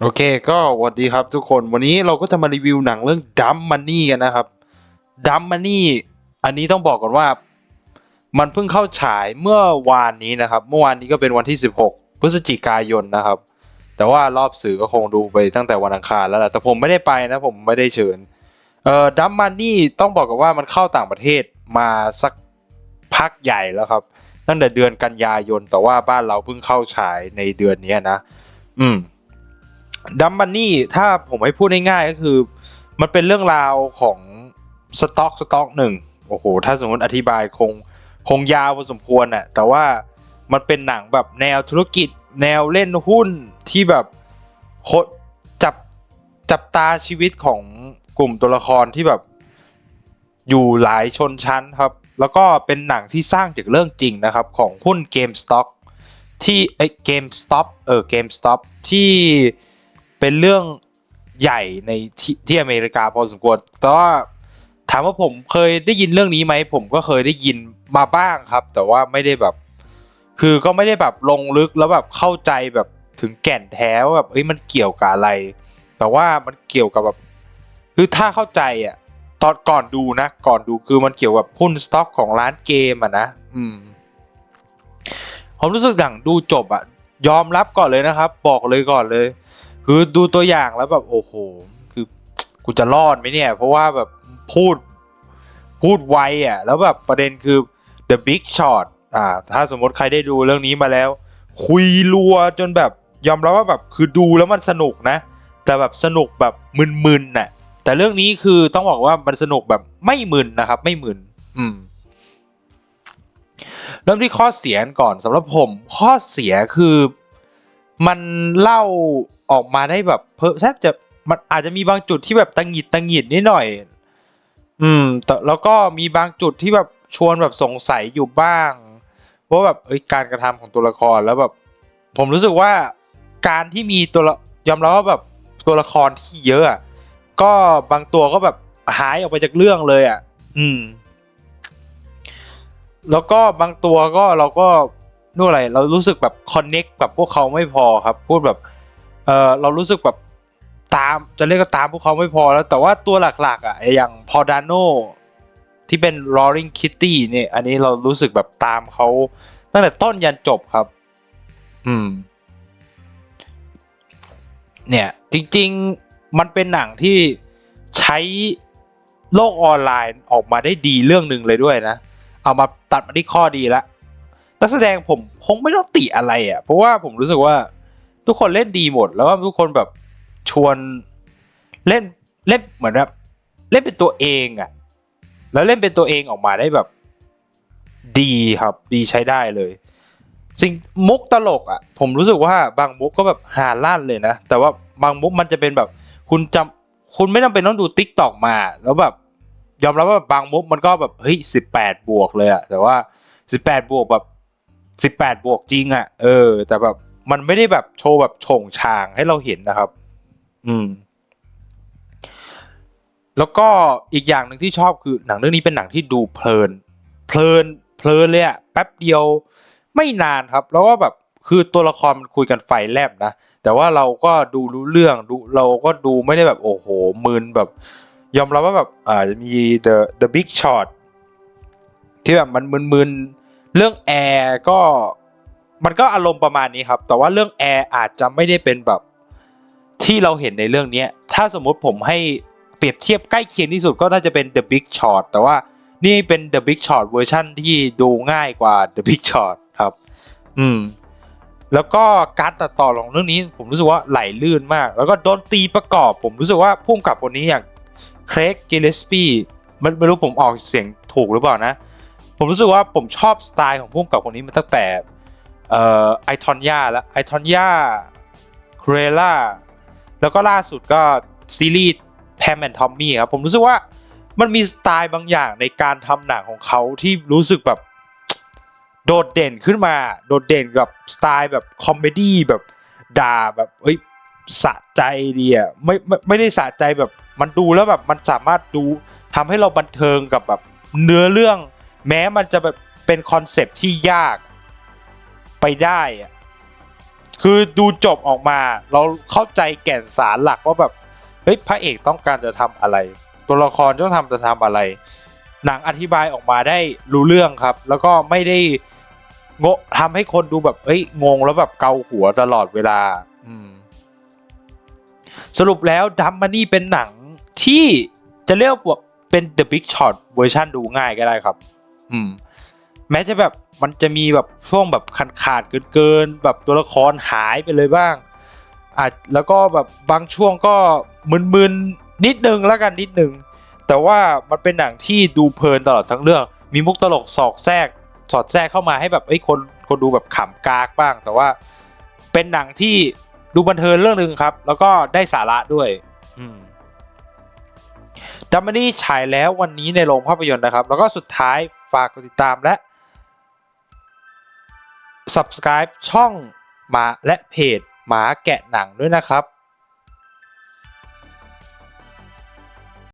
โอเคก็สวัสดีครับทุกคนวันนี้เราก็จะมารีวิวหนังเรื่องดัมมันนี่กันนะครับดัมมันนี่อันนี้ต้องบอกก่อนว่า มันเพิ่งเข้าฉายเมื่อวานนี้นะครับ เมื่อวานนี้ก็เป็นวันที่ 16 พฤศจิกายนนะครับ แต่ว่ารอบสื่อก็คงดูไปตั้งแต่วันอังคารแล้วแหละแต่ผมไม่ได้ไปนะผมไม่ได้เชิญเอ่อดัมมันนี่ต้องบอกกันว่ามันเข้าต่างประเทศมาสักพักใหญ่แล้วครับตั้งแต่เดือนกันยายนแต่ว่าบ้านเราเพิ่งเข้าฉายในเดือนนี้นะ อืม ดัมบันนี่ถ้าผมให้พูดง่ายๆก็คือ มันเป็นเรื่องราวของสต็อกสต็อกหนึ่งโอ้โห ถ้าสมมติอธิบายคงคงยาวพอสมควรน่ะแต่ว่ามันเป็นหนังแบบแนวธุรกิจ แนวเล่นหุ้นที่แบบโคตรจับจับตาชีวิตของกลุ่มตัวละครที่แบบอยู่หลายชนชั้นครับ แล้วก็เป็นหนังที่สร้างจากเรื่องจริงนะครับของหุ้น GameStop ที่ไอ้ GameStop เออ GameStop ที่ เป็นเรื่องใหญ่ในที่ที่อเมริกาพอสมควรแต่ว่าถามว่าผมเคยได้ยินเรื่องนี้ไหมผมก็เคยได้ยินมาบ้างครับ แต่ว่าไม่ได้แบบ คือก็ไม่ได้แบบลงลึกแล้วแบบเข้าใจแบบถึงแก่นแท้ว่าแบบเอ้ยมันเกี่ยวกับอะไร แต่ว่ามันเกี่ยวกับแบบคือถ้าเข้าใจอะตอนก่อนดูนะก่อนดูคือมันเกี่ยวกับหุ้นสต็อกของร้านเกมอะนะอืมผมรู้สึกดังดูจบอะยอมรับก่อนเลยนะครับ บอกเลยก่อนเลย คือดูตัวอย่างแล้วแบบโอ้โห คือกูจะรอดไหมเนี่ย เพราะว่าแบบพูดพูดไวอะ แล้วแบบประเด็นคือ the big shot อ่า ถ้าสมมติใครได้ดูเรื่องนี้มาแล้ว คุยรัวจนแบบยอมรับว่าแบบคือดูแล้วมันสนุกนะ แต่แบบสนุกแบบมึนๆน่ะ แต่เรื่องนี้คือต้องบอกว่ามันสนุกแบบไม่มึนนะครับ ไม่มึน อืม เริ่มที่ข้อเสียก่อนสำหรับผม ข้อเสียคือมันเล่า ออกมาได้แบบเพิ่แทบจะมันอาจจะมีบางจุดที่แบบตังหิดตังหิดนิดหน่อย อืมแต่แล้วก็มีบางจุดที่แบบชวนแบบสงสัยอยู่บ้างว่าแบบเอ้ยการกระทำของตัวละครแล้วแบบ ผมรู้สึกว่าการที่มีตัวละยอมรับว่าแบบตัวละครที่เยอะอะก็บางตัวก็แบบหายออกไปจากเรื่องเลยอะ อืม แล้วก็บางตัวก็เราก็นู่นอะไร เรารู้สึกแบบคอนเน็กกับพวกเขาไม่พอครับ พูดแบบ เออเรารู้สึกแบบตามจะเรียกก็ตามพวกเขาไม่พอแล้ว แต่ว่าตัวหลักๆ อะอย่างพอดานโนที่เป็น Roaring Kitty เนี่ยอันนี้เรารู้สึกแบบตามเขาตั้งแต่ต้นยันจบครับ อืม เนี่ย จริง ๆ มันเป็นหนังที่ใช้โลกออนไลน์ออกมาได้ดีเรื่องหนึ่งเลยด้วยนะ เอามาตัดมาที่ข้อดีละนักแสดงผมคงไม่ต้องติอะไรอะ่ะ เพราะว่าผมรู้สึกว่า ทุกคนเล่นดีหมด แล้วก็ทุกคนแบบชวนเล่นเล่นเหมือนแบบเล่นเป็นตัวเองอะ่ะ แล้วเล่นเป็นตัวเองออกมาได้แบบ ดีครับ ดีใช้ได้เลย สิ่งมุกตลกอะ่ะ ผมรู้สึกว่าบางมุกก็แบบหาลั่นเลยนะ แต่ว่าบางมุกมันจะเป็นแบบ คุณจำคุณไม่จำเป็นต้องดูติ๊กตอกมา แล้วแบบ ยอมรับว่าบางมุกมันก็แบบเฮ้ยสิบแปดบวกเลยอะแต่ว่าสิบแปดบวกแบบสิบแปดบวกจริงอะ เออ แต่แบบ มันไม่ได้แบบโชว์แบบโฉงฉางให้เราเห็นนะครับ อืม แล้วก็อีกอย่างหนึ่งที่ชอบคือหนังเรื่องนี้เป็นหนังที่ดูเพลิน เพลิน เพลินเลยอะแป๊บเดียวไม่นานครับ แล้วก็แบบคือตัวละครมันคุยกันไฟแลบนะ แต่ว่าเราก็ดูรู้เรื่องดูเราก็ดูไม่ได้แบบโอ้โหมึนแบบ ยอมรับว่าแบบอ่าจะมี the the big shot ที่แบบมันมึนๆเรื่องแอร์ก็ มันก็อารมณ์ประมาณนี้ครับ แต่ว่าเรื่องแอร์อาจจะไม่ได้เป็นแบบที่เราเห็นในเรื่องนี้ถ้าสมมุติผมให้เปรียบเทียบใกล้เคียงที่สุดก็น่าจะเป็น the big Short แต่ว่านี่เป็น the big Short เวอร์ชันที่ดูง่ายกว่า the big Short ครับ อืม แล้วก็การตัดต่อของเรื่องนี้ ผมรู้สึกว่าไหลลื่นมาก แล้วก็ดนตรีประกอบ ผมรู้สึกว่าพุ่มกับคนนี้อย่างเครกกิเลสปีมันไม่รู้ผมออกเสียงถูกหรือเปล่านะ ผมรู้สึกว่าผมชอบสไตล์ของพุ่มกับคนนี้มาตั้งแต่ เอ่อไอทอนยาและไอทอนยาครเล่าแล้วก็ล่าสุดก็ซีรีส์แพมแอนทอมมี่ครับผมรู้สึกว่ามันมีสไตล์บางอย่างในการทำหนังของเขาที่รู้สึกแบบโดดเด่นขึ้นมา โดดเด่นกับสไตล์แบบคอมเมดี้แบบด่าแบบเอ้ยสะใจดีอะไม่ไม่ไม่ได้สะใจแบบมันดูแล้วแบบมันสามารถดูทำให้เราบันเทิงกับแบบเนื้อเรื่อง แม้มันจะแบบเป็นคอนเซปที่ยาก ไปได้อะคือดูจบออกมาเราเข้าใจแก่นสารหลักว่าแบบเฮ้ยพระเอกต้องการจะทำอะไร ตัวละครต้องทำจะทำอะไร หนังอธิบายออกมาได้รู้เรื่องครับ แล้วก็ไม่ได้โงะทำให้คนดูแบบเอ้ยงงแล้วแบบเกาหัวตลอดเวลา อืม สรุปแล้วดัมมันนี่เป็นหนังที่จะเรียกว่าเป็น The Big Shot เวอร์ชันดูง่ายก็ได้ครับ อืม แม้จะแบบมันจะมีแบบช่วงแบบขาดขาดเกินเกินๆแบบตัวละครหายไปเลยบ้างอาจแล้วก็แบบบางช่วงก็มึนๆนิดนึงแล้วกันนิดนึงแต่ว่ามันเป็นหนังที่ดูเพลินตลอดทั้งเรื่อง มีมุกตลกสอกแทรกสอดแทรกเข้ามาให้แบบเอ้คนคนดูแบบขำกากบ้าง แต่ว่าเป็นหนังที่ดูบันเทิงเรื่องหนึ่งครับ แล้วก็ได้สาระด้วยดัมมานี่ฉายแล้ววันนี้ในโรงภาพยนตร์นะครับ แล้วก็สุดท้ายฝากกดติดตามและ subscribe ช่องหมาและเพจหมาแกะหนังด้วยนะครับ